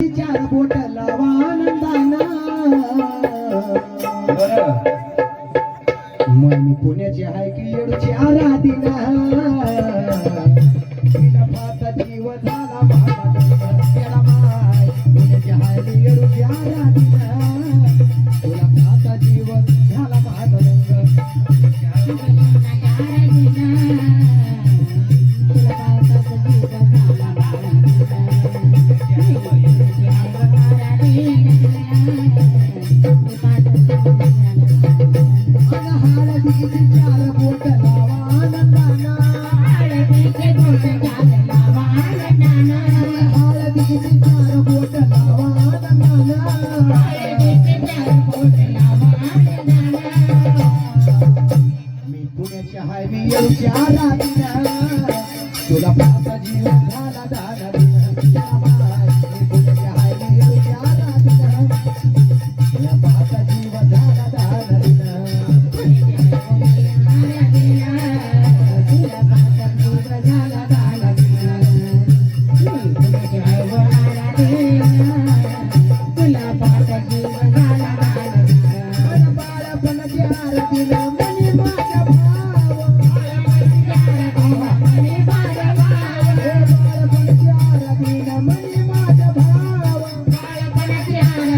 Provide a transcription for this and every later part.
चार बोट लावा आनंदाना मन पुण्याची आहे की येडची आराधिना तिला झाला माय. पुण्याची आहे की येडची आराधिना शहावी तुला पाचा जीव झाला दादा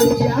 Yeah.